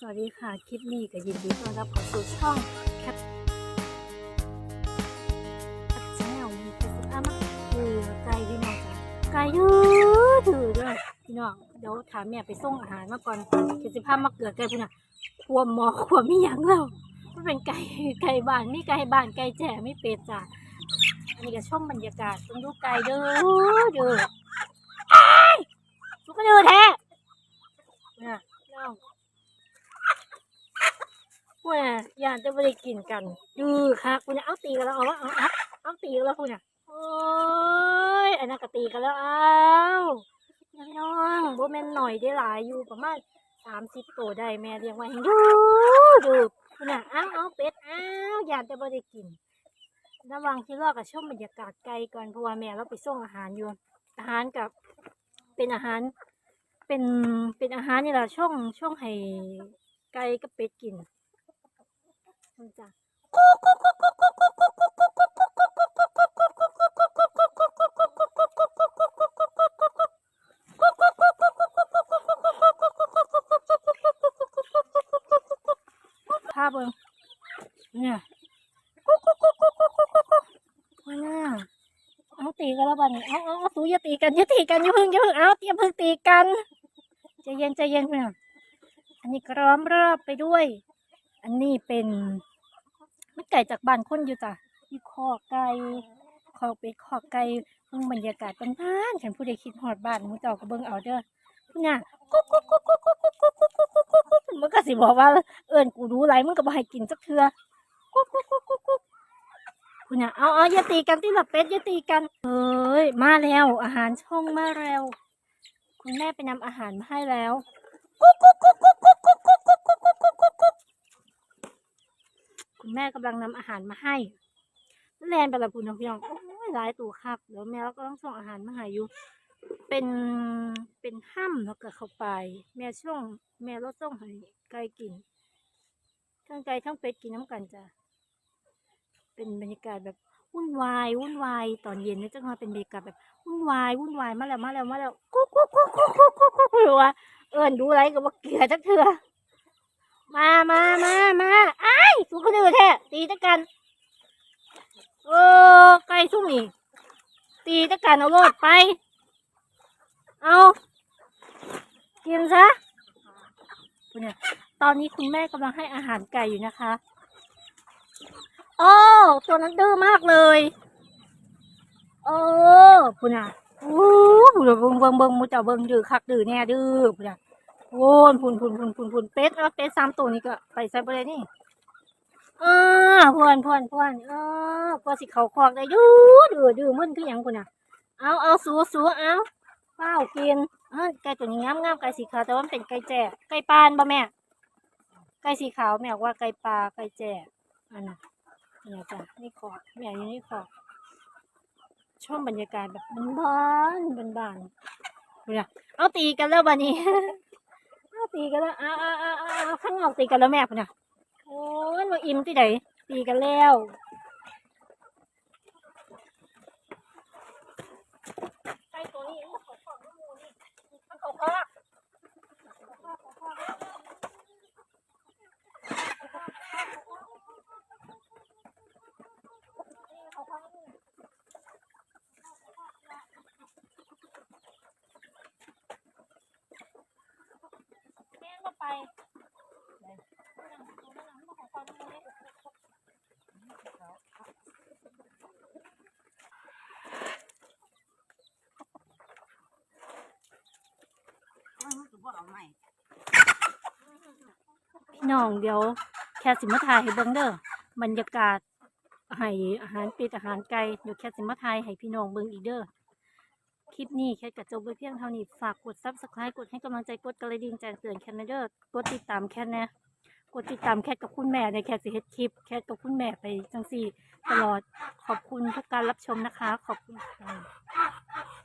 สวัสดีค่ะ คลิปนี้ก็ยินดีต้อนรับเข้าสู่ช่องแคปแชแนลมีแต่สิพามาคือไก่พี่น้องจ้ะไก่ดื้อถือด้วยพี่น้องเดี๋ยวถามแม่ไปส่งอาหารมาก่อนคือสิพามาเกือไก่พี่น้องควมหมอควมมีหยังแล้วมันเป็นไก่ไก่บ้านไมีไก่บ้านไก่แจ่ไม่เป็ดจ้ะอันนี้ก็ช่องบรรยากาศต้องดูไก่เด้อเด้ออ้ายสุกกระเดือแท้เนี่ยน้อง พวกน่ะยานจะไม่ได้กินกันดื้อค่ะคุณน่ะเอาตีกันแล้วเอาวะเอาเอาเอาตีกันแล้วคุณน่ะโอ้ยอันนั้นก็ตีกันแล้วเอาน้องโบแมนหน่อยได้หลายอยู่ประมาณสามสิบตัวได้แม่เลี้ยงไว้ให้ดูดูคุณน่ะเอาเอาเป็ดเอายานจะไม่ได้กินระว่างที่รอกับชมบรรยากาศไกลก่อนเพราะว่าแม่เราไปส่งอาหารอยู่อาหารกับเป็นอาหารเป็นเป็นอาหารนี่แหละช่องช่องให้ไก่กับเป็ดกิน มันจะภาพเบิ่งเนี่ยมาหน้าเอาตีกันแล้วบัดนี้เอาเอาเอาสูอย่าตีกันอย่าตีกันอย่าเพึ่งอย่าเพึ่งเอาอย่าเพึ่งตีกันใจเย็นใจเย็นเพื่อนอันนี้กร้อมรอบไปด้วย อันนี้เป็น ไม่ไก่จากบ้านคนอยู่จ้ะมีคอไก่คอเป็ดคอไก่เบิ่งบรรยากาศบ้านๆฉันผู้ใดคิดฮอดบ้านมูเจ้าก็เบิ่งเอาเด้อพุ่นน่ะกุ๊กกุ๊กกุ๊กกุ๊กกุ๊กกุ๊กกุ๊กกุ๊กกุ๊กกุ๊กกุ๊กมันก็สิบอกว่าเอิ้นกูรู้ไรมึงก็บ่ให้กินสักเทื่อกุ๊กกุ๊กกุ๊กกุ๊กกุ๊กพุ่นน่ะเอาเอาอย่าตีกันที่หละเป็ดอย่าตีกันเอ้ยมาแล้ว อาหารช่องมาแล้ว คุณแม่ไปนำอาหารมาให้แล้วกุ๊กกุ๊กกุ๊กกุ๊กกุ๊กกกุ๊กกุ๊กกุ๊กกุ๊ก คุณแม่กำลังนำอาหารมาให้แลนไปละคุณน้องพี่น้องโอ้ยหลายตัวครับเดี๋ยวแม่ก็ต้องส่งอาหารมาให้อยู่เป็นเป็นห้ำแล้วก็เข้าไป แม่ช่วง แม่ราส่งให้ไก่กินทั้งไก่ทั้งเป็ดกินน้ำกันจ้ะเป็นบรรยากาศแบบวุ่นวายวุ่นวายตอนเย็นนี่จะมาเป็นบรรยากาศแบบวุ่นวายวุ่นวายมาแล้วมาแล้วมาแล้วกุ๊กกุ๊กกุ๊กกุ๊กกุ๊กกุ๊กกุ๊กหรือว่าเอิญดูไรก็ว่าเกลือจักเถื่อ มามามามาไอ้สู้คนอื่นแท้ตีตะกันเออไก่ซุ่มนี่ตีตะกันเอาโลดไป เอากินซะคุณเนี่ยตอนนี้คุณแม่กำลังให้อาหารไก่อยู่นะคะ โอ้ตัวนั้นดื้อมากเลยโอ้คุณอะโอ้คุณเบิ่งเบิ่งเบิ่งมูเจ้าเบิ่งดื้อคักดื้อแน่ดื้อคุณอะ โอ้นพุนพุนพุนพุนพุนเป็ดเอาเป็ดสามตัวนี้ก็ไปใส่ไปเลยนี่อ่าพวนพวนพวนอ่ากว่าสิเขาคอกได้ดูดูดูมันคือหยังคุณน่ะ เอาเอาสูสูเอาเป้ากินอ่าไก่ตัวนี้งามงามไก่สีขาวแต่ว่ามันเป็นไก่แจ่ไก่ปานบ่แม่ไก่สีขาวแม่ว่าไก่ปลาไก่แจ่อันน่ะเนี่ยจ้ะนี่ขอกแม่อยู่นี่ขอกชอบบรรยากาศแบบบ้านๆบ้านเนี่ยเอาตีกันแล้วบัดนี้ ตีกันแล้วอ้าวอ้าวอ้าวข้างนอกตีกันแล้วแม่พเนี่ยโอ้ยมาอิ่มที่ไหนตีกันแล้วไก่ตัวนี้มันเขาคอกมันมูนี่มันเขาคอกเขาคอกมันแม่งก็ไป พี่น้องเดี๋ยวแค่สิมาถ่ายให้เบิ่งเด้อบรรยากาศให้อาหารเป็ดอาหารไก่เดี๋ยวแค่สิมาถ่ายให้พี่น้องเบิ่งอีกเด้อ คลิปนี้แค่กระจบไว้เพียงเท่านี้ ฝากกดซับสไครต์กดให้กำลังใจกดกระดิ่งแจ้งเตือนแคนั้นเดอร์กดติดตามแค่นะกดติดตามแค่กับคุณแม่ในแค่สิเฮ็ดคลิป แค่กับคุณแม่ไปจังสี่ ตลอดขอบคุณทุกการรับชมนะคะ ขอบคุณค่ะ